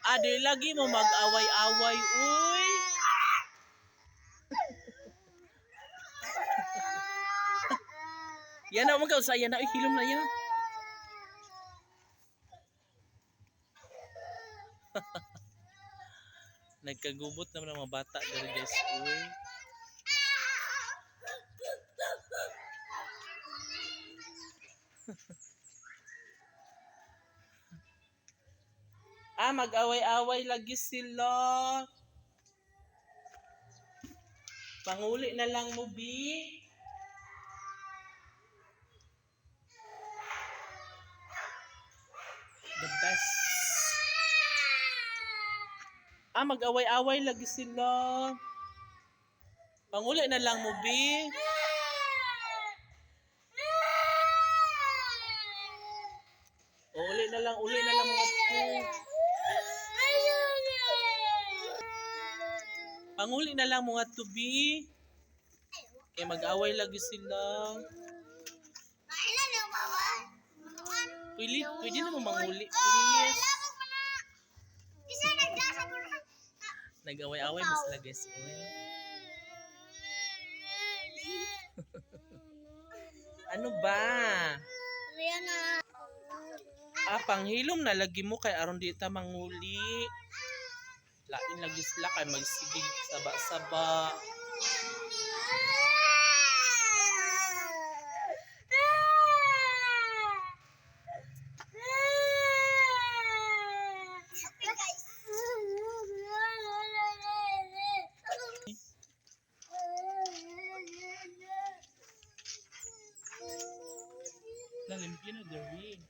Adi, lagi mo mag-away-away, uy. yan na, mga sa yan na, Uy, hilom na yan. Nagkagubot naman ang mga bata dari guys, uy. Ah, mag-away-away lagi sila. Panguli na lang mo, B. The best. Ah, mag-away-away lagi sila. Panguli na lang mo, B. O, uli na lang, uli na lang mga po. Panguli na lang mga to, B. Kaya mag-away lagi sila. Pwede, pwede naman manguli, please. Nag-away-away guys. Uy. Ano ba? Ah, panghilom na lagi mo kay aron di ta manguli. Lain lagi sila kay magsigig saba-saba. Nalimpyo na gawin.